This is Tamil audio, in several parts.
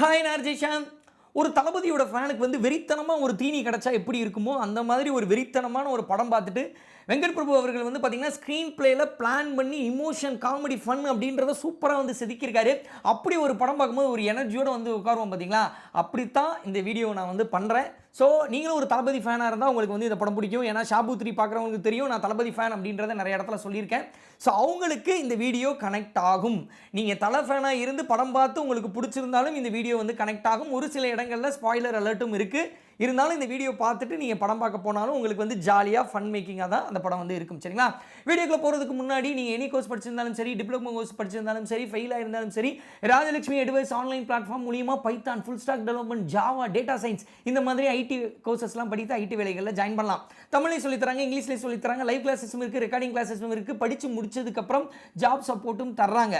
ஹாய் நார்ஜிஷாந்த் ஒரு தளபதியோட ஃபேனுக்கு வந்து வெறித்தனமாக ஒரு தீனி கிடச்சா எப்படி இருக்குமோ அந்த மாதிரி ஒரு வெறித்தனமான ஒரு படம் பார்த்துட்டு வெங்கட் பிரபு அவர்கள் வந்து பார்த்திங்கன்னா ஸ்க்ரீன் பிளேயில் பிளான் பண்ணி இமோஷன் காமெடி ஃபன் அப்படின்றத சூப்பராக வந்து செதுக்கியிருக்காரு. அப்படி ஒரு படம் பார்க்கும்போது ஒரு எனர்ஜியோடு வந்து உட்காருவோம் பார்த்தீங்களா அப்படித்தான் இந்த வீடியோ நான் வந்து பண்ணுறேன் ஸோ நீங்களும் ஒரு தளபதி ஃபேனாக இருந்தால் உங்களுக்கு வந்து இந்த படம் பிடிக்கும். ஏன்னா ஷாபு த்ரீ பார்க்குறவங்களுக்கு தெரியும். நான் தளபதி ஃபேன் அப்படின்றத நிறைய இடத்துல சொல்லியிருக்கேன். ஸோ அவங்களுக்கு இந்த வீடியோ கனெக்ட் ஆகும். நீங்கள் தலை ஃபேனாக இருந்து படம் பார்த்து உங்களுக்கு பிடிச்சிருந்தாலும் இந்த வீடியோ வந்து கனெக்ட் ஆகும். ஒரு சில இடங்களில் ஸ்பாய்லர் அலர்ட்டும் இருக்குது இருந்தாலும் இந்த வீடியோ பார்த்துட்டு நீங்கள் படம் பார்க்க போனாலும் உங்களுக்கு வந்து ஜாலியாக ஃபன் மேக்கிங்காக தான் அந்த படம் வந்து இருக்கும் சரிங்களா? வீடியோக்குள்ளே போகிறதுக்கு முன்னாடி நீங்கள் எனி கோர்ஸ் படிச்சிருந்தாலும் சரி டிப்ளமோ கோர்ஸ் படிச்சிருந்தாலும் சரி ஃபெயிலாக இருந்தாலும் சரி ராஜலட்சுமி அட்வைஸ் ஆன்லைன் பிளாட்ஃபார்ம் மூலியமாக Python full stack development Java data science இந்த மாதிரி ஐடி கோர்சஸ்லாம் படித்து ஐடி வேலைகளில் ஜாயின் பண்ணலாம். தமிழ்லேயும் சொல்லித்தராங்க இங்கிலீஷ்லேயும் சொல்லித்தராங்க லைவ் கிளாஸஸும் இருக்குது ரெக்கார்டிங் கிளாஸஸும் இருக்குது படித்து முடிச்சதுக்கப்புறம் ஜாப் சப்போர்ட்டும் தர்றாங்க.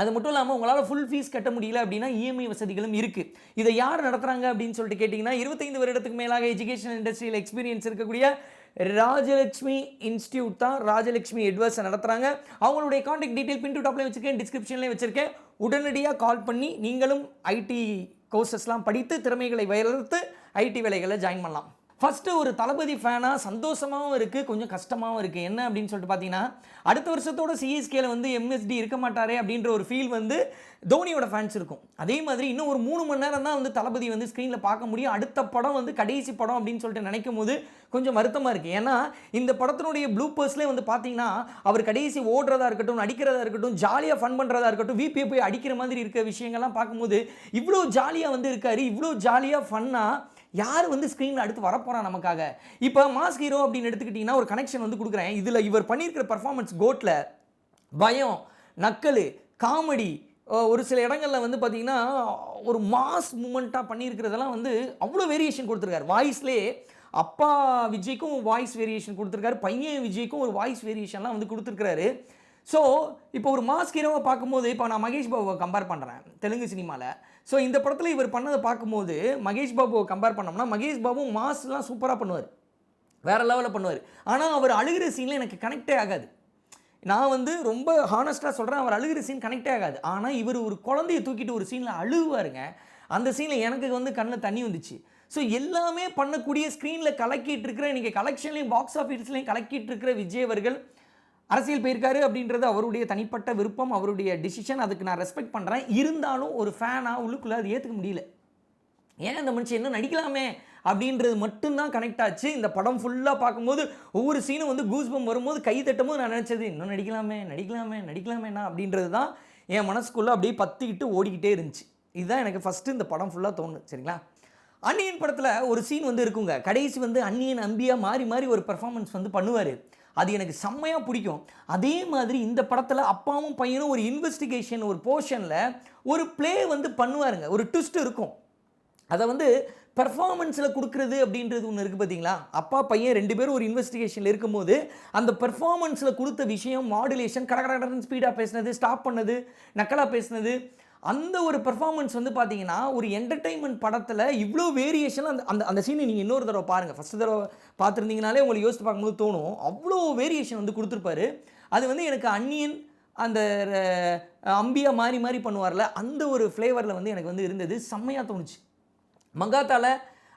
அது மட்டும் இல்லாமல் உங்களால் ஃபுல் ஃபீஸ் கட்ட முடியல அப்படின்னா இஎம்ஐ வசதிகளும் இருக்குது இதை யார் நடத்துகிறாங்க அப்படின்னு சொல்லிட்டு கேட்டிங்கன்னா இருபத்தைந்து வருடத்துக்கு மேலாக எஜுகேஷன் இண்டஸ்ட்ரியில் எக்ஸ்பீரியன்ஸ் இருக்கக்கூடிய ராஜலட்சுமி இன்ஸ்டியூட் தான் ராஜலட்சுமி எட்வர்ஸ் நடத்துகிறாங்க அவங்களுடைய காண்டாக்ட் டீட்டெயில் பின் டு டாப்லேயும் வச்சுருக்கேன் டிஸ்கிரிப்ஷன்லேயும் வச்சுருக்கேன். உடனடியாக கால் பண்ணி நீங்களும் ஐடி கோர்சஸ்லாம் படித்து திறமைகளை வளர்த்து ஐடி வேலைகளை ஜாயின் பண்ணலாம். ஃபஸ்ட்டு ஒரு தளபதி ஃபேனாக சந்தோஷமாகவும் இருக்குது கொஞ்சம் கஷ்டமாகவும் இருக்குது என்ன அப்படின்னு சொல்லிட்டு பார்த்தீங்கன்னா அடுத்த வருஷத்தோட சிஎஸ்கேல வந்து எம்எஸ்டி இருக்க மாட்டாரே அப்படின்ற ஒரு ஃபீல் வந்து தோனியோட ஃபேன்ஸ் இருக்கும். அதே மாதிரி இன்னும் ஒரு மூணு மணி நேரம் தான் வந்து தளபதி வந்து ஸ்க்ரீனில் பார்க்க முடியும். அடுத்த படம் வந்து கடைசி படம் அப்படின்னு சொல்லிட்டு நினைக்கும் போது கொஞ்சம் வருத்தமாக இருக்குது ஏன்னா இந்த படத்தினுடைய ப்ளூ பர்ஸ்லேயே வந்து பார்த்தீங்கன்னா அவர் கடைசி ஓடுறதா இருக்கட்டும் நடிக்கிறதா இருக்கட்டும் ஜாலியாக ஃபன் பண்ணுறதா இருக்கட்டும் விபியை போய் அடிக்கிற மாதிரி இருக்க விஷயங்கள்லாம் பார்க்கும்போது இவ்வளோ ஜாலியாக வந்து இருக்காரு இவ்வளோ ஜாலியாக ஃபன்னாக யார் வந்து ஸ்க்ரீனில் அடுத்து வரப்போகிறான் நமக்காக? இப்போ மாஸ் ஹீரோ அப்படின்னு எடுத்துக்கிட்டிங்கன்னா ஒரு கனெக்ஷன் வந்து கொடுக்குறேன். இதில் இவர் பண்ணியிருக்கிற பர்ஃபார்மன்ஸ் கோட்டில் பயம் நக்கல் காமெடி ஒரு சில இடங்களில் வந்து பார்த்தீங்கன்னா ஒரு மாஸ் மூமெண்ட்டாக பண்ணியிருக்கிறதெல்லாம் வந்து அவ்வளோ வேரியேஷன் கொடுத்துருக்காரு. வாய்ஸ்லேயே அப்பா விஜய்க்கும் வாய்ஸ் வேரியேஷன் கொடுத்துருக்காரு. பையன் விஜய்க்கும் ஒரு வாய்ஸ் வேரியேஷன்லாம் வந்து கொடுத்துருக்காரு ஸோ இப்போ ஒரு மாஸ் ஹீரோவை பார்க்கும்போது இப்போ நான் மகேஷ் பாபுவை கம்பேர் பண்ணுறேன் தெலுங்கு சினிமாவில் ஸோ இந்த படத்தில் இவர் பண்ணதை பார்க்கும்போது மகேஷ் பாபுவை கம்பேர் பண்ணோம்னா மகேஷ் பாபு மாஸ்லாம் சூப்பராக பண்ணுவார். வேறு லெவலில் பண்ணுவார். ஆனால் அவர் அழுகிற சீனில் எனக்கு கனெக்டே ஆகாது. நான் வந்து ரொம்ப ஹானஸ்ட்டாக சொல்கிறேன் அவர் அழுகிற சீன் கனெக்டே ஆகாது. ஆனால் இவர் ஒரு குழந்தைய தூக்கிட்டு ஒரு சீனில் அழுகுவாருங்க அந்த சீனில் எனக்கு வந்து கண்ணில் தண்ணி வந்துச்சு. ஸோ எல்லாமே பண்ணக்கூடிய ஸ்க்ரீனில் கலக்கிட்டு இருக்கிற இன்றைக்கி கலெக்ஷன்லேயும் பாக்ஸ் ஆஃபீஸ்லேயும் கலக்கிட்டு இருக்கிற விஜய் அவர்கள் அரசியல் போயிருக்காரு அப்படின்றது அவருடைய தனிப்பட்ட விருப்பம் அவருடைய டிசிஷன் அதுக்கு நான் ரெஸ்பெக்ட் பண்ணுறேன் இருந்தாலும் ஒரு ஃபேனாக உள்ளுக்குள்ளே அது ஏற்றுக்க முடியல. ஏன் இந்த மனுஷன் என்ன நடிக்கலாமே அப்படின்றது மட்டும்தான் கனெக்ட் ஆச்சு. இந்த படம் ஃபுல்லாக பார்க்கும்போது ஒவ்வொரு சீனும் வந்து கூஸ்பம் வரும்போது கை தட்டும் போது நான் நினச்சது இன்னும் நடிக்கலாமே நடிக்கலாமே நடிக்கலாமேண்ணா அப்படின்றது தான் என் மனசுக்குள்ளே அப்படியே பத்திக்கிட்டு ஓடிக்கிட்டே இருந்துச்சு. இதுதான் எனக்கு ஃபஸ்ட்டு இந்த படம் ஃபுல்லாக தோணும் சரிங்களா? அன்னியன் படத்தில் ஒரு சீன் வந்து இருக்குங்க. கடைசி வந்து அன்னியன் அம்பியா மாறி மாறி ஒரு பெர்ஃபார்மன்ஸ் வந்து பண்ணுவார். அது எனக்கு செம்மையாக பிடிக்கும். அதே மாதிரி இந்த படத்தில் அப்பாவும் பையனும் ஒரு இன்வெஸ்டிகேஷன் ஒரு போர்ஷனில் ஒரு ப்ளே வந்து பண்ணுவாருங்க. ஒரு ட்விஸ்ட் இருக்கும். அதை வந்து பெர்ஃபார்மன்ஸில் கொடுக்குறது அப்படின்றது ஒன்று இருக்குது பார்த்தீங்களா அப்பா பையன் ரெண்டு பேரும் ஒரு இன்வெஸ்டிகேஷனில் இருக்கும்போது அந்த பெர்ஃபார்மன்ஸில் கொடுத்த விஷயம் மாடுலேஷன் கடகடன்னு ஸ்பீடாக பேசினது ஸ்டாப் பண்ணது நக்கலாக பேசினது அந்த ஒரு பெர்ஃபார்மன்ஸ் வந்து பார்த்தீங்கன்னா ஒரு என்டர்டைன்மெண்ட் படத்தில் இவ்வளோ வேரியேஷன் அந்த அந்த அந்த சீனை நீங்கள் இன்னொரு தடவை பாருங்கள் ஃபஸ்ட்டு தடவை பார்த்துருந்தீங்கனாலே உங்களுக்கு யோசித்து பார்க்கும்போது தோணும். அவ்வளோ வேரியேஷன் வந்து கொடுத்துருப்பாரு. அது வந்து எனக்கு அன்னியன் அந்த அம்பியா மாறி மாறி பண்ணுவார்ல அந்த ஒரு ஃப்ளேவரில் வந்து எனக்கு வந்து இருந்தது. செம்மையாக தோணுச்சு. மங்காத்தால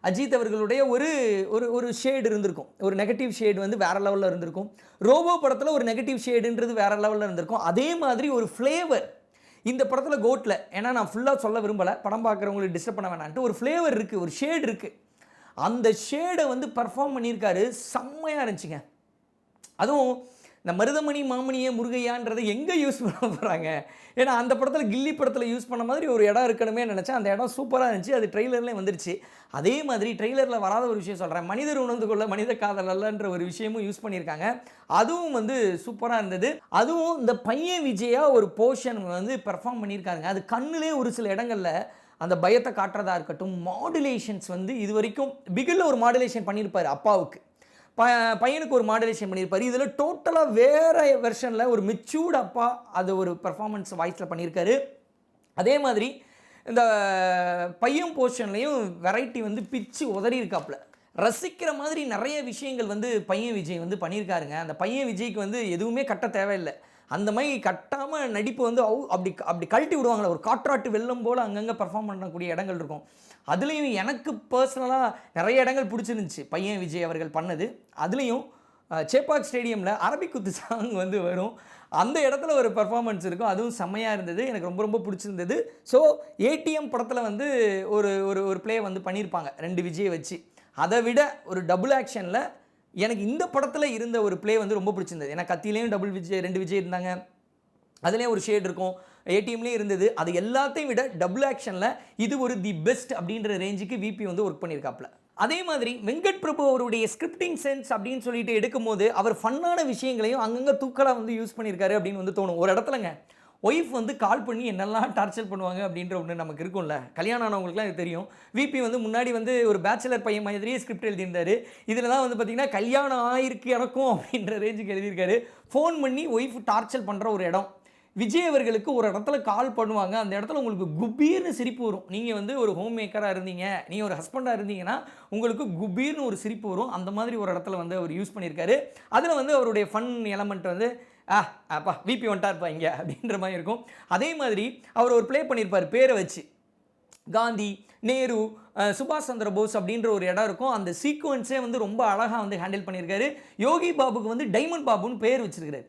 அஜித் அவர்களுடைய ஒரு ஒரு ஒரு ஷேடு இருந்திருக்கும். ஒரு நெகட்டிவ் ஷேடு வந்து வேறு லெவலில் இருந்திருக்கும். ரோபோ படத்தில் ஒரு நெகட்டிவ் ஷேடுன்றது வேறு லெவலில் இருந்திருக்கும். அதே மாதிரி ஒரு ஃப்ளேவர் இந்த படத்தில் கோட்டில் ஏன்னா நான் ஃபுல்லாக சொல்ல விரும்பலை படம் பார்க்குறவங்களுக்கு டிஸ்டர்ப் பண்ண வேணான்ட்டு ஒரு ஃப்ளேவர் இருக்குது ஒரு ஷேடு இருக்குது அந்த ஷேடை வந்து பர்ஃபார்ம் பண்ணியிருக்காரு செம்மையாக இருந்துச்சுங்க. அதுவும் இந்த மருதமணி மாமணியே முருகையான்றதை எங்கே யூஸ் பண்ண போகிறாங்க ஏன்னா அந்த படத்தில் கில்லி படத்தில் யூஸ் பண்ண மாதிரி ஒரு இடம் இருக்கணுமே நினச்சேன். அந்த இடம் சூப்பராக இருந்துச்சு. அது ட்ரெய்லர்லேயும் வந்துருச்சு. அதே மாதிரி ட்ரெய்லரில் வராத ஒரு விஷயம் சொல்கிறேன் மனிதர் உணர்ந்து கொள்ள மனித காதல் அல்லன்ற ஒரு விஷயமும் யூஸ் பண்ணியிருக்காங்க. அதுவும் வந்து சூப்பராக இருந்தது. அதுவும் இந்த பையன் விஜயா ஒரு போர்ஷன் வந்து பெர்ஃபார்ம் பண்ணியிருக்காங்க அது கண்ணிலே ஒரு சில இடங்களில் அந்த பயத்தை காட்டுறதா இருக்கட்டும் மாடுலேஷன்ஸ் வந்து இது வரைக்கும் பிகில் ஒரு மாடுலேஷன் பண்ணியிருப்பார் அப்பாவுக்கு. ப பையனுக்கு ஒரு மாடுலேஷன் பண்ணியிருப்பார். இதில் டோட்டலாக வேறு வெர்ஷனில் ஒரு மெச்சூர்ட் அப்பா அது ஒரு பர்ஃபார்மன்ஸ் வாய்ஸில் பண்ணியிருக்காரு. அதே மாதிரி இந்த பையன் போர்ஷன்லேயும் வெரைட்டி வந்து பிச்சு உதறி இருக்காப்புல ரசிக்கிற மாதிரி நிறைய விஷயங்கள் வந்து பையன் விஜய் வந்து பண்ணியிருக்காருங்க. அந்த பையன் விஜய்க்கு வந்து எதுவுமே கட்ட தேவையில்லை. அந்த மாதிரி கட்டாமல் நடிப்பு வந்து அவு அப்படி அப்படி கழட்டி விடுவாங்களே ஒரு காற்றாட்டு வெள்ளம் போல் அங்கங்கே பர்ஃபார்ம் பண்ணக்கூடிய இடங்கள் இருக்கும். அதுலேயும் எனக்கு பர்சனலாக நிறைய இடங்கள் பிடிச்சிருந்துச்சி. பையன் விஜய் அவர்கள் பண்ணது. அதுலேயும் சேப்பாக் ஸ்டேடியமில் அரபிக்குத்து சாங் வந்து வரும். அந்த இடத்துல ஒரு பெர்ஃபார்மன்ஸ் இருக்கும். அதுவும் செம்மையாக இருந்தது. எனக்கு ரொம்ப ரொம்ப பிடிச்சிருந்தது. ஸோ ஏடிஎம் படத்தில் வந்து ஒரு ஒரு ஒரு ப்ளே வந்து பண்ணியிருப்பாங்க ரெண்டு விஜயை வச்சு. அதை விட ஒரு டபுள் ஆக்ஷனில் எனக்கு இந்த படத்தில் இருந்த ஒரு ப்ளே வந்து ரொம்ப பிடிச்சிருந்தது. ஏன்னா கத்திலேயும் டபுள் விஜய் ரெண்டு விஜய் இருந்தாங்க. அதுலேயும் ஒரு ஷேட் இருக்கும். ஏடிஎம்லேயும் இருந்தது. அது எல்லாத்தையும் விட டபுள் ஆக்ஷனில் இது ஒரு தி பெஸ்ட் அப்படின்ற ரேஞ்சுக்கு விபி வந்து ஒர்க் பண்ணியிருக்காப்ல அதே மாதிரி வெங்கட் பிரபு அவருடைய ஸ்கிரிப்டிங் சென்ஸ் அப்படின்னு சொல்லிட்டு எடுக்கும்போது அவர் ஃபன்னான விஷயங்களையும் அங்கங்கே தூக்கலாக வந்து யூஸ் பண்ணியிருக்காரு அப்படின்னு வந்து தோணும். ஒரு இடத்துலங்க ஒய்ஃப் வந்து கால் பண்ணி என்னெல்லாம் டார்ச்சர் பண்ணுவாங்க அப்படின்ற ஒன்று நமக்கு இருக்கும்ல. கல்யாணம் ஆனவங்களுக்குலாம் இது தெரியும். விபி வந்து முன்னாடி வந்து ஒரு பேச்சுலர் பையன் மாதிரியே ஸ்கிரிப்ட் எழுதியிருந்தாரு. இதில் தான் வந்து பார்த்திங்கன்னா கல்யாணம் ஆயிருக்கு எனக்கும் அப்படின்ற ரேஞ்சுக்கு எழுதியிருக்காரு. ஃபோன் பண்ணி ஒய்ஃப் டார்ச்சர் பண்ணுற ஒரு இடம். விஜய் அவர்களுக்கு ஒரு இடத்துல கால் பண்ணுவாங்க. அந்த இடத்துல உங்களுக்கு குபீர்னு சிரிப்பு வரும். நீங்கள் வந்து ஒரு ஹோம் மேக்கராக இருந்தீங்க. நீங்கள் ஒரு ஹஸ்பண்டாக இருந்தீங்கன்னா உங்களுக்கு குபீர்னு ஒரு சிரிப்பு வரும். அந்த மாதிரி ஒரு இடத்துல வந்து அவர் யூஸ் பண்ணியிருக்காரு. அதில் வந்து அவருடைய ஃபன் எலமெண்ட் வந்து ஆ அப்பா விபி வந்துட்டார்ப்பா இங்கே அப்படின்ற மாதிரி இருக்கும். அதே மாதிரி அவர் ஒரு ப்ளே பண்ணியிருப்பார் பேரை வச்சு. காந்தி நேரு சுபாஷ் சந்திர போஸ் அப்படின்ற ஒரு இடம் இருக்கும். அந்த சீக்வன்ஸே வந்து ரொம்ப அழகாக வந்து ஹேண்டில் பண்ணியிருக்காரு. யோகி பாபுக்கு வந்து டைமண்ட் பாபுன்னு பேர் வச்சிருக்காரு.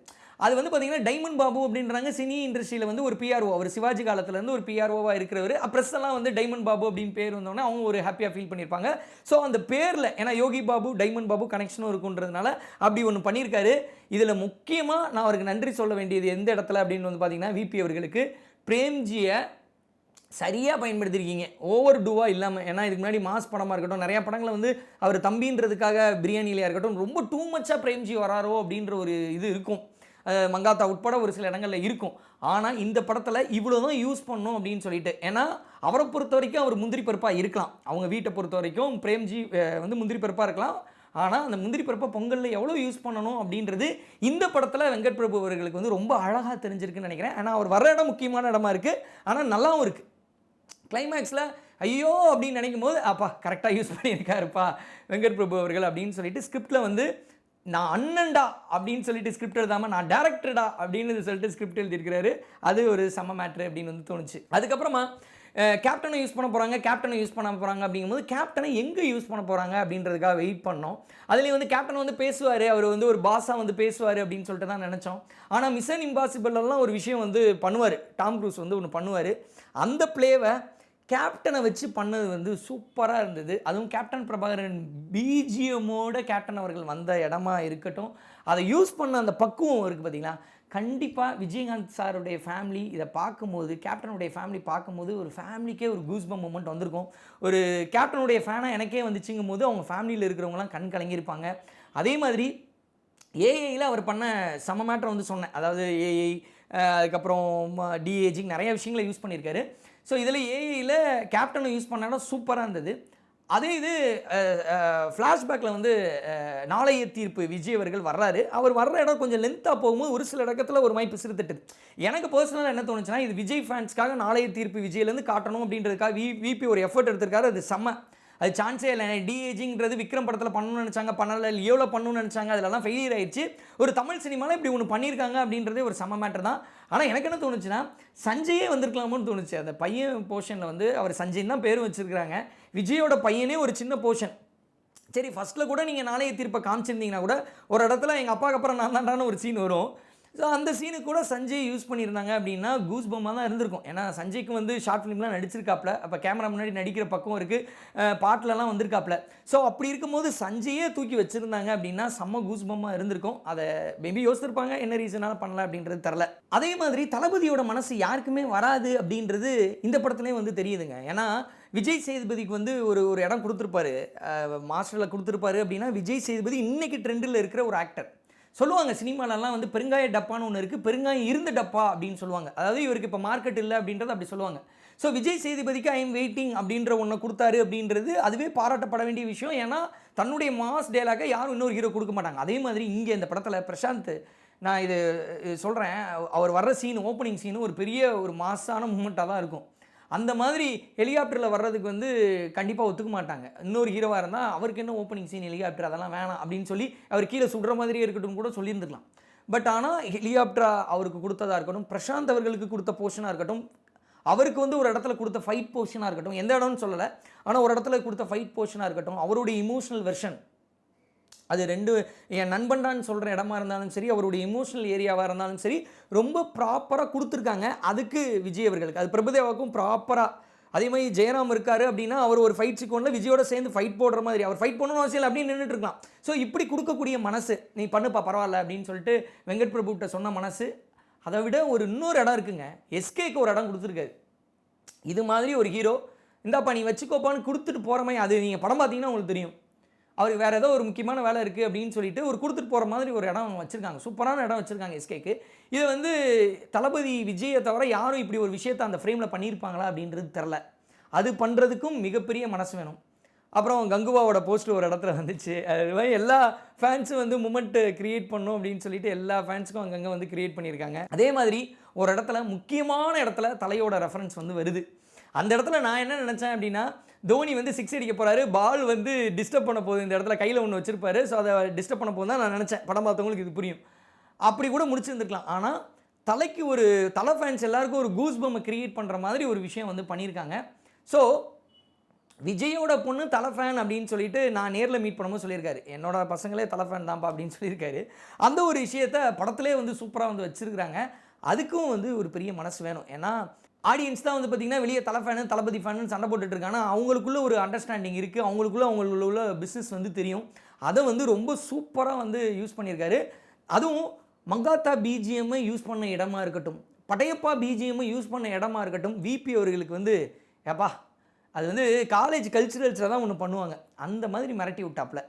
அது வந்து பார்த்தீங்கன்னா டைமண்ட் பாபு அப்படின்றாங்க சினி இண்டஸ்ட்ரியில் வந்து ஒரு பிஆர்ஓ அவர் சிவாஜி காலத்துலேருந்து ஒரு பிஆர்ஓவாக இருக்கிறவர். ப்ரெஸ் எல்லாம் வந்து டைமண்ட் பாபு அப்படின்னு பேர் வந்தோடனே அவங்க ஒரு ஹாப்பியாக ஃபீல் பண்ணியிருப்பாங்க ஸோ அந்த பேரில் ஏன்னா யோகி பாபு டைமண்ட் பாபு கனெக்ஷனும் இருக்குன்றதுனால அப்படி ஒன்று பண்ணியிருக்காரு இதில் முக்கியமாக நான் அவருக்கு நன்றி சொல்ல வேண்டியது எந்த இடத்துல அப்படின்னு வந்து பார்த்தீங்கன்னா விபி அவர்களுக்கு பிரேம்ஜியை சரியாக பயன்படுத்தியிருக்கீங்க ஓவர் டூவாக இல்லாமல் ஏன்னா இதுக்கு முன்னாடி மாஸ் படமாக இருக்கட்டும் நிறையா படங்களை வந்து அவர் தம்பின்றதுக்காக பிரியாணிலையாக இருக்கட்டும் ரொம்ப டூ மச்சாக பிரேம்ஜி வராரோ அப்படின்ற ஒரு இது இருக்கும். மங்காத்தா உட்பட ஒரு சில இடங்களில் இருக்கும். ஆனால் இந்த படத்தில் இவ்வளோ தான் யூஸ் பண்ணணும் அப்படின்னு சொல்லிட்டு. ஏன்னா அவரை பொறுத்த வரைக்கும் அவர் முந்திரி பருப்பாக இருக்கலாம். அவங்க வீட்டை பொறுத்த வரைக்கும் பிரேம்ஜி வந்து முந்திரி பருப்பாக இருக்கலாம். ஆனால் அந்த முந்திரி பருப்பை பொங்கலில் எவ்வளோ யூஸ் பண்ணணும் அப்படின்றது இந்த படத்தில் வெங்கட் பிரபு அவர்களுக்கு வந்து ரொம்ப அழகாக தெரிஞ்சிருக்குன்னு நினைக்கிறேன். ஆனால் அவர் வர இடம் முக்கியமான இடமா இருக்குது ஆனால் நல்லாவும் இருக்குது கிளைமேக்ஸில் ஐயோ! அப்படின்னு நினைக்கும் போது அப்பா கரெக்டாக யூஸ் பண்ணியிருக்காருப்பா வெங்கட் பிரபு அவர்கள் அப்படின்னு சொல்லிட்டு ஸ்கிரிப்டில் வந்து நான் அண்ணன்டா அப்படின்னு சொல்லிட்டு ஸ்கிரிப்ட் எழுதாமல் நான் டேரக்டர்டா அப்படின்னு சொல்லிட்டு ஸ்கிரிப்ட் எழுதியிருக்கிறாரு. அது ஒரு செம்ம மேட்ரு அப்படின்னு வந்து தோணுச்சு. அதுக்கப்புறமா கேப்டனை யூஸ் பண்ண போகிறாங்க கேப்டனை யூஸ் பண்ண போகிறாங்க அப்படிங்கும்போது கேப்டனை எங்கே யூஸ் பண்ண போகிறாங்க அப்படின்றதுக்காக வெயிட் பண்ணோம். அதுலேயும் வந்து கேப்டன் வந்து பேசுவார் அவர் வந்து ஒரு பாஸாக வந்து பேசுவார் அப்படின்னு சொல்லிட்டு தான் நினச்சோம். ஆனால் மிஷன் இம்பாசிபிளெல்லாம் ஒரு விஷயம் வந்து பண்ணுவார். டாம் க்ரூஸ் வந்து ஒன்று பண்ணுவார். அந்த ப்ளேவை கேப்டனை வச்சு பண்ணது வந்து சூப்பராக இருந்தது. அதுவும் கேப்டன் பிரபாகரன் பிஜிஎம்மோட கேப்டன் அவர்கள் வந்த இடமா இருக்கட்டும். அதை யூஸ் பண்ண அந்த பக்குவம் இருக்குது பார்த்தீங்களா கண்டிப்பாக விஜயகாந்த் சாருடைய ஃபேமிலி இதை பார்க்கும்போது கேப்டனுடைய ஃபேமிலி பார்க்கும்போது ஒரு ஃபேமிலிக்கே ஒரு கூஸ்பம் மூமெண்ட் வந்திருக்கும். ஒரு கேப்டனுடைய ஃபேனாக எனக்கே வந்துச்சுங்கும் போது அவங்க ஃபேமிலியில் இருக்கிறவங்களாம் கண் கலங்கியிருப்பாங்க. அதே மாதிரி ஏஐயில் அவர் பண்ண சம வந்து சொன்னேன். அதாவது ஏஐ அதுக்கப்புறம் டிஏஜிங் நிறைய விஷயங்களை யூஸ் பண்ணியிருக்காரு. ஸோ இதில் ஏஐயில் கேப்டனை யூஸ் பண்ண இடம் சூப்பராக இருந்தது. அதே இது ஃப்ளாஷ்பேக்கில் வந்து நாளைய தீர்ப்பு விஜய் அவர்கள் வர்றாரு. அவர் வர்ற இடம் கொஞ்சம் லென்த்தாக போகும்போது ஒரு சில இடத்துல ஒரு மாதிரி பிசிறுத்தட்டுது எனக்கு பர்சனலாக என்ன தோணுச்சுன்னா இது விஜய் ஃபேன்ஸ்க்காக நாளைய தீர்ப்பு விஜய்லேருந்து காட்டணும் அப்படின்றதுக்காக வி விபி ஒரு எஃபர்ட் எடுத்திருக்காரு. அது செம்ம. அது சான்ஸே இல்லை. டிஏஜிங்கிறது விக்ரம் படத்தில் பண்ணணும்னு நினச்சாங்க பண்ணலை எவ்வளோ பண்ணணும்னு நினச்சாங்க அதிலலாம் ஃபெயிலியர் ஆயிடுச்சு. ஒரு தமிழ் சினிமாவில் இப்படி ஒன்று பண்ணியிருக்காங்க அப்படின்றதே ஒரு செம்ம மேட்டர் தான். ஆனால் எனக்கு என்ன தோணுச்சுன்னா சஞ்சயே வந்திருக்கலாமோன்னு தோணுச்சு. அந்த பையன் போர்ஷனில் வந்து அவர் சஞ்சய்னு தான் பேர் வச்சிருக்கிறாங்க. விஜயோட பையனே ஒரு சின்ன போர்ஷன் சரி ஃபஸ்ட்டில் கூட நீங்கள் நாளைய தீர்ப்பை காமிச்சிருந்தீங்கன்னா கூட ஒரு இடத்துல எங்கள் அப்பாவுக்கு அப்புறம் நான் தான்டான ஒரு சீன் வரும். ஸோ அந்த சீனுக்கு கூட சஞ்சய் யூஸ் பண்ணியிருந்தாங்க அப்படின்னா கூஸ் பம்மாக தான் இருந்திருக்கும். ஏன்னா சஞ்சய்க்கு வந்து ஷார்ட் ஃபிலிம்லாம் நடிச்சிருக்காப்ல. அப்போ கேமரா முன்னாடி நடிக்கிற பக்கம் இருக்குது பாட்டிலலாம் வந்திருக்காப்ல. ஸோ அப்படி இருக்கும்போது சஞ்சயே தூக்கி வச்சுருந்தாங்க அப்படின்னா செம்ம கூஸ் பம்மாக இருந்திருக்கும். அதை மேபி யோசிச்சிருப்பாங்க என்ன ரீசனால் பண்ணல அப்படின்றது தெரில அதே மாதிரி தளபதியோட மனசு யாருக்குமே வராது அப்படின்றது இந்த படத்துலேயே வந்து தெரியுதுங்க. ஏன்னா விஜய் சேதுபதிக்கு வந்து ஒரு ஒரு இடம் கொடுத்துருப்பாரு. மாஸ்டரில் கொடுத்துருப்பாரு அப்படின்னா விஜய் சேதுபதி இன்றைக்கி ட்ரெண்டில் இருக்கிற ஒரு ஆக்டர் சொல்லுவாங்க சினிமாலலாம் வந்து பெருங்காய டப்பான்னு ஒன்று இருக்குது பெருங்காயம் இருந்த டப்பா அப்படின்னு சொல்லுவாங்க. அதாவது இவருக்கு இப்போ மார்க்கெட் இல்லை அப்படின்றத அப்படி சொல்லுவாங்க. ஸோ விஜய் சேதுபதிக்கு ஐ எம் வெயிட்டிங் அப்படின்ற ஒன்றை கொடுத்தாரு அப்படின்றது அதுவே பாராட்டப்பட வேண்டிய விஷயம். ஏன்னா தன்னுடைய மாஸ் டேலாக யாரும் இன்னொரு ஹீரோ கொடுக்க மாட்டாங்க. அதே மாதிரி இங்கே இந்த படத்தில் பிரசாந்த் நான் இது சொல்கிறேன் அவர் வர்ற சீன் ஓப்பனிங் சீனு ஒரு பெரிய ஒரு மாஸான மூமெண்ட்டாக தான் இருக்கும். அந்த மாதிரி ஹெலிகாப்டரில் வர்றதுக்கு வந்து கண்டிப்பாக ஒத்துக்க மாட்டாங்க. இன்னொரு ஹீரோவாக இருந்தால் அவருக்கு என்ன ஓப்பனிங் சீன் ஹெலிகாப்டர் அதெல்லாம் வேணாம் அப்படின்னு சொல்லி அவர் கீழே சுடுற மாதிரியே இருக்கட்டும் கூட சொல்லியிருந்துக்கலாம். பட் ஆனால் ஹெலிகாப்டரா அவருக்கு கொடுத்ததாக இருக்கட்டும் பிரசாந்த் அவர்களுக்கு கொடுத்த போர்ஷனாக இருக்கட்டும் அவருக்கு வந்து ஒரு இடத்துல கொடுத்த ஃபைட் போர்ஷனாக இருக்கட்டும் எந்த இடம்னு சொல்லலை ஆனால் ஒரு இடத்துல கொடுத்த ஃபைட் போர்ஷனாக இருக்கட்டும் அவருடைய இமோஷனல் வெர்ஷன் அது ரெண்டு என் நண்பன்டான்னு சொல்கிற இடமா இருந்தாலும் சரி அவருடைய இமோஷனல் ஏரியாவாக இருந்தாலும் சரி ரொம்ப ப்ராப்பராக கொடுத்துருக்காங்க. அதுக்கு விஜய் அவர்களுக்கு. அது பிரபுதேவாவுக்கும் ப்ராப்பராக அதே மாதிரி ஜெயராம் இருக்காரு அப்படின்னா அவர் ஒரு ஃபைட் சிக்கோனில் விஜயோட சேர்ந்து ஃபைட் போடுற மாதிரி. அவர் ஃபைட் பண்ணணும் அவசியம் இல்லை அப்படின்னு நின்றுட்டு இருக்கலாம். ஸோ இப்படி கொடுக்கக்கூடிய மனசு நீ பண்ணுப்பா பரவாயில்ல அப்படின்னு சொல்லிட்டு வெங்கட் பிரபுகிட்ட சொன்ன மனசு அதை விட ஒரு இன்னொரு இடம் இருக்குங்க. எஸ்கேக்கு ஒரு இடம் கொடுத்துருக்காரு. இது மாதிரி ஒரு ஹீரோ இந்தாப்பா நீ வச்சுக்கோப்பான்னு கொடுத்துட்டு போகிற மாதிரி அது நீங்கள் படம் பார்த்தீங்கன்னா உங்களுக்கு தெரியும். அவருக்கு வேறு ஏதோ ஒரு முக்கியமான வேலை இருக்குது அப்படின்னு சொல்லிட்டு ஒரு கொடுத்துட்டு போகிற மாதிரி ஒரு இடம் வச்சுருக்காங்க. சூப்பரான இடம் வச்சுருக்காங்க எஸ்கேக்கு இது வந்து தளபதி விஜயை தவிர யாரும் இப்படி ஒரு விஷயத்தை அந்த ஃப்ரேமில் பண்ணியிருப்பாங்களா அப்படின்றது தெரில அது பண்ணுறதுக்கும் மிகப்பெரிய மனசு வேணும். அப்புறம் கங்குவாவோட போஸ்ட் ஒரு இடத்துல வந்துச்சு. அது மாதிரி எல்லா ஃபேன்ஸும் வந்து மூமெண்ட்டு கிரியேட் பண்ணும் அப்படின்னு சொல்லிட்டு எல்லா ஃபேன்ஸுக்கும் அங்கங்கே வந்து கிரியேட் பண்ணியிருக்காங்க. அதே மாதிரி ஒரு இடத்துல முக்கியமான இடத்துல தலையோட ரெஃபரன்ஸ் வந்து வருது. அந்த இடத்துல நான் என்ன நினச்சேன் அப்படின்னா தோனி வந்து சிக்ஸ் அடிக்க போகிறாரு பால் வந்து டிஸ்டர்ப் பண்ண போகுது. இந்த இடத்துல கையில் ஒன்று வச்சிருப்பாரு. ஸோ அதை டிஸ்டர்ப் பண்ண போகுது தான் நான் நினச்சேன். படம் பார்த்தவங்களுக்கு இது புரியும். அப்படி கூட முடிச்சிருந்துருக்கலாம். ஆனால் தலைக்கு ஒரு தலை ஃபேன்ஸ் எல்லாருக்கும் ஒரு கூஸ் பம்மை கிரியேட் பண்ணுற மாதிரி ஒரு விஷயம் வந்து பண்ணியிருக்காங்க ஸோ விஜயோட பொண்ணு தலை ஃபேன் அப்படின்னு சொல்லிட்டு நான் நேரில் மீட் பண்ணும்போது சொல்லியிருக்காரு. என்னோட பசங்களே தலை ஃபேன் தான்ப்பா அப்படின்னு சொல்லியிருக்காரு. அந்த ஒரு விஷயத்த படத்திலே வந்து சூப்பராக வந்து வச்சுருக்குறாங்க. அதுக்கும் வந்து ஒரு பெரிய மனசு வேணும். ஏன்னா ஆடியன்ஸ் தான் வந்து பார்த்திங்கன்னா வெளியே தலை ஃபேனு தளபதி ஃபேனு சண்டை போட்டுட்டு இருக்காங்க. அவங்களுக்குள்ள ஒரு அண்டர்ஸ்டாண்டிங் இருக்குது அவங்களுக்குள்ள அவங்களுக்குள்ள உள்ள பிஸ்னஸ் வந்து தெரியும். அதை வந்து ரொம்ப சூப்பராக வந்து யூஸ் பண்ணியிருக்காரு. அதுவும் மங்காத்தா பிஜிஎம்மை யூஸ் பண்ண இடமா இருக்கட்டும். படையப்பா பிஜிஎம்மை யூஸ் பண்ண இடமா இருக்கட்டும். விபி அவர்களுக்கு வந்து ஏப்பா அது வந்து காலேஜ் கல்ச்சுரல்ஸில் தான் ஒன்று பண்ணுவாங்க. அந்த மாதிரி மிரட்டி விட்டாப்புல.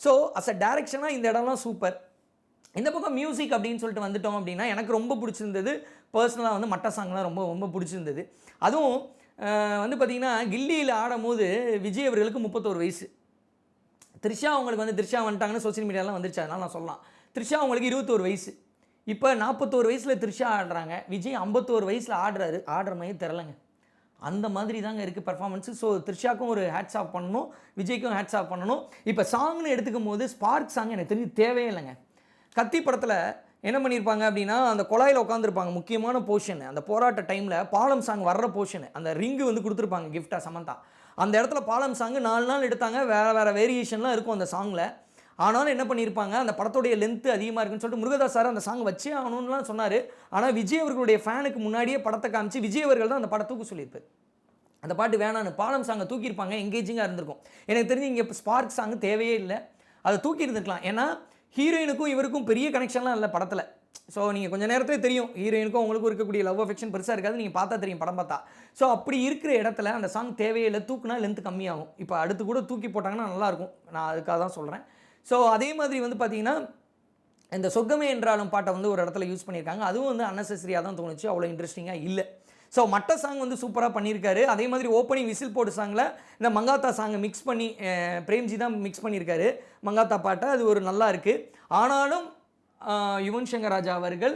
ஸோ அஸ் அ டேரெக்ஷனாக இந்த இடம்லாம் சூப்பர் இந்த பக்கம் மியூசிக் அப்படின்னு சொல்லிட்டு வந்துட்டோம் அப்படின்னா எனக்கு ரொம்ப பிடிச்சிருந்தது பர்சனலாக வந்து மட்ட சாங்லாம் ரொம்ப ரொம்ப பிடிச்சிருந்தது. அதுவும் வந்து பார்த்திங்கன்னா கில்லியில் ஆடும்போது விஜய் அவர்களுக்கு முப்பத்தோரு வயசு. த்ரிஷா அவங்களுக்கு வந்து த்ரிஷா வந்துட்டாங்கன்னு சோஷியல் மீடியாலாம் வந்துருச்சு அதனால நான் சொல்லலாம். த்ரிஷா அவங்களுக்கு இருபத்தோரு வயசு. இப்போ நாற்பத்தோரு வயசில் த்ரிஷா ஆடுறாங்க. விஜய் ஐம்பத்தோரு வயசில் ஆடுறாரு. ஆடுற மாதிரி தெரிலங்க அந்த மாதிரி தாங்க இருக்குது பர்ஃபார்மன்ஸு ஸோ த்ரிஷாக்கும் ஒரு ஹேட்ஸ் ஆஃப் பண்ணணும். விஜய்க்கும் ஹேட்ஸ் ஆஃப் பண்ணணும். இப்போ சாங்னு எடுத்துக்கும் போது ஸ்பார்க் சாங் எனக்கு தெரிஞ்சு தேவையே இல்லைங்க. கத்தி படத்தில் என்ன பண்ணியிருப்பாங்க அப்படின்னா அந்த குழாயில் உட்காந்துருப்பாங்க முக்கியமான போர்ஷன் அந்த போராட்ட டைமில் பாலம் சாங் வர்ற போர்ஷன் அந்த ரிங்கு வந்து கொடுத்துருப்பாங்க கிஃப்டாக சமந்தா. அந்த இடத்துல பாலம் சாங் நாலு நாள் எடுத்தாங்க வேறு வேறு வேரியேஷன்லாம் இருக்கும் அந்த சாங்கில் ஆனாலும் என்ன பண்ணியிருப்பாங்க அந்த படத்துடைய லென்த்து அதிகமாக இருக்குன்னு சொல்லிட்டு முருகதாஸ் சார் அந்த சாங் வச்சே ஆகணும்லாம் சொன்னார். ஆனால் விஜய் அவர்களுடைய ஃபேனுக்கு முன்னாடியே படத்தை காமிச்சு விஜய் அவர்கள் தான் அந்த படத்துக்கு சொல்லியிருப்பார். அந்த பாட்டு வேணான்னு பாலம் சாங்கை தூக்கியிருப்பாங்க எங்கேஜிங்காக இருந்திருக்கும். எனக்கு தெரிஞ்சு இங்கே ஸ்பார்க் சாங் தேவையே இல்லை. அதை தூக்கி இருந்திருக்கலாம் ஏன்னா ஹீரோயினுக்கும் இவருக்கும் பெரிய கனெக்ஷன்லாம் இல்லை படத்தில். ஸோ நீங்கள் கொஞ்சம் நேரத்தில் தெரியும். ஹீரோயினுக்கும் உங்களுக்கும் இருக்கக்கூடிய லவ் அஃபெக்ஷன் பெருசாக இருக்காது. நீங்கள் பார்த்தா தெரியும் படம் பார்த்தா. ஸோ அப்படி இருக்கிற இடத்துல அந்த சாங் தேவையில்லை தூக்குனா லென்த் கம்மியாகும். இப்போ அடுத்து கூட தூக்கி போட்டாங்கன்னா நல்லாயிருக்கும். நான் அதுக்காக தான் சொல்கிறேன் ஸோ அதே மாதிரி வந்து பார்த்தீங்கன்னா இந்த சொர்க்கமே என்றாலும் பாட்டை வந்து ஒரு இடத்துல யூஸ் பண்ணியிருக்காங்க. அதுவும் வந்து அன்னெசரியாக தான் தோணுச்சு. அவ்வளோ இன்ட்ரெஸ்டிங்காக இல்லை. ஸோ மட்ட சாங் வந்து சூப்பராக பண்ணியிருக்காரு. அதே மாதிரி ஓப்பனிங் விசில் போட்டு சாங்கில் இந்த மங்காத்தா சாங்கை மிக்ஸ் பண்ணி பிரேம்ஜி தான் மிக்ஸ் பண்ணியிருக்காரு. மங்காத்தா பாட்டை அது ஒரு நல்லா இருக்குது ஆனாலும் யுவன் சங்கர் ராஜா அவர்கள்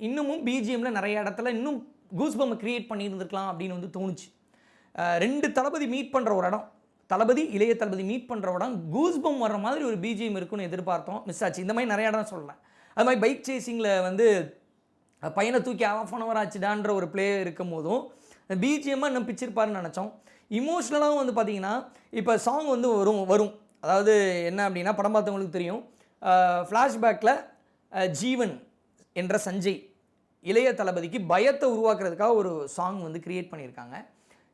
இன்னமும் பிஜிஎம்ல நிறைய இடத்துல இன்னும் கூஸ்பம் கிரியேட் பண்ணியிருந்துருக்கலாம் அப்படின்னு வந்து தோணுச்சு. ரெண்டு தளபதி மீட் பண்ணுற ஒரு இடம். தளபதி இளைய தளபதி மீட் பண்ணுற இடம். கூஸ்பம் வர்ற மாதிரி ஒரு பிஜிஎம் இருக்குன்னு எதிர்பார்த்தோம். மிஸ் ஆச்சு. இந்த மாதிரி நிறைய இடம் சொல்லலாம் அது மாதிரி பைக் சேசிங்கில் வந்து பையனை தூக்கி ஆஃப் அன் அவர் ஆச்சுடான்ற ஒரு ப்ளே இருக்கும் போதும் பிஜிஎம்மாக இன்னும் பிச்சிருப்பாருன்னு நினச்சோம். இமோஷ்னலாகவும் வந்து பார்த்தீங்கன்னா இப்போ சாங் வந்து வரும் வரும். அதாவது என்ன அப்படின்னா படம் பார்த்தவங்களுக்கு தெரியும். ஃப்ளாஷ்பேக்கில் ஜீவன் என்ற சஞ்சய் இளைய தளபதிக்கு பயத்தை உருவாக்குறதுக்காக ஒரு சாங் வந்து கிரியேட் பண்ணியிருக்காங்க.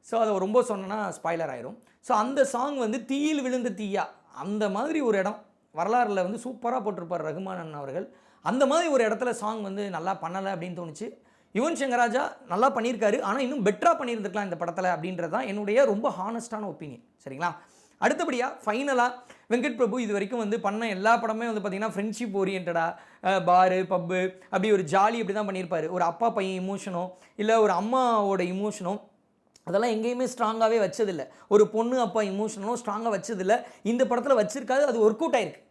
ஸோ அதை ரொம்ப சொன்னேன்னா ஸ்பாய்லர் ஆயிரும். ஸோ அந்த சாங் வந்து தீயில் விழுந்த தீயா? அந்த மாதிரி ஒரு இடம். வரலாறில் வந்து சூப்பராக போட்டிருப்பார் ரகுமானன் அவர்கள். அந்த மாதிரி ஒரு இடத்துல சாங் வந்து நல்லா பண்ணலை அப்படின்னு தோணுச்சு. யுவன் சங்கர் ராஜா நல்லா பண்ணியிருக்காரு. ஆனால் இன்னும் பெட்டராக பண்ணியிருந்துருக்கலாம் இந்த படத்தில் அப்படின்றது தான் என்னுடைய ரொம்ப ஹானஸ்டான ஒப்பீனியன் சரிங்களா? அடுத்தபடியாக ஃபைனலாக வெங்கட் பிரபு இது வரைக்கும் வந்து பண்ண எல்லா படமே வந்து பார்த்திங்கன்னா ஃப்ரெண்ட்ஷிப் ஓரியன்டாக பாரு பப்பு அப்படி ஒரு ஜாலி அப்படி தான் பண்ணியிருப்பாரு. ஒரு அப்பா பையன் இமோஷனோ இல்லை ஒரு அம்மாவோட இமோஷனோ அதெல்லாம் எங்கேயுமே ஸ்ட்ராங்காகவே வச்சதில்லை. ஒரு பொண்ணு அப்பா இமோஷனலும் ஸ்ட்ராங்காக வச்சதில்லை. இந்த படத்தில் வச்சுருக்காது அது ஒர்க் அவுட் ஆயிருக்கு.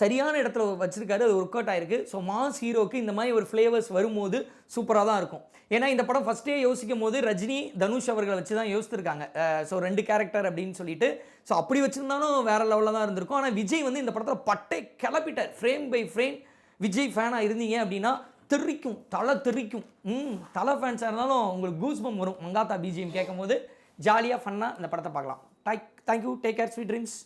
சரியான இடத்துல வச்சிருக்காரு அது ஒர்க் அவுட் ஆயிருக்கு. ஸோ மாஸ் ஹீரோக்கு இந்த மாதிரி ஒரு ஃப்ளேவர்ஸ் வரும்போது சூப்பராக தான் இருக்கும். ஏன்னா இந்த படம் ஃபஸ்ட்டே யோசிக்கும் போது ரஜினி தனுஷ் அவர்களை வச்சு தான் யோசிச்சிருக்காங்க ஸோ ரெண்டு கேரக்டர் அப்படின்னு சொல்லிட்டு. ஸோ அப்படி வச்சுருந்தாலும் வேற லெவலில் தான் இருந்திருக்கும். ஆனால் விஜய் வந்து இந்த படத்தில் பட்டை கிளப்பிட்டார். ஃப்ரேம் பை ஃப்ரேம் விஜய் ஃபேனாக இருந்தீங்க அப்படின்னா தெறிக்கும் தலை தெறிக்கும் ம் தலை ஃபேன்ஸாக இருந்தாலும் உங்களுக்கு கூஸ்பம் வரும். மங்காத்தா பிஜிஎம் கேட்கும் போது ஜாலியாக ஃபன்னாக இந்த படத்தை பார்க்கலாம். Thank thank you take care sweet dreams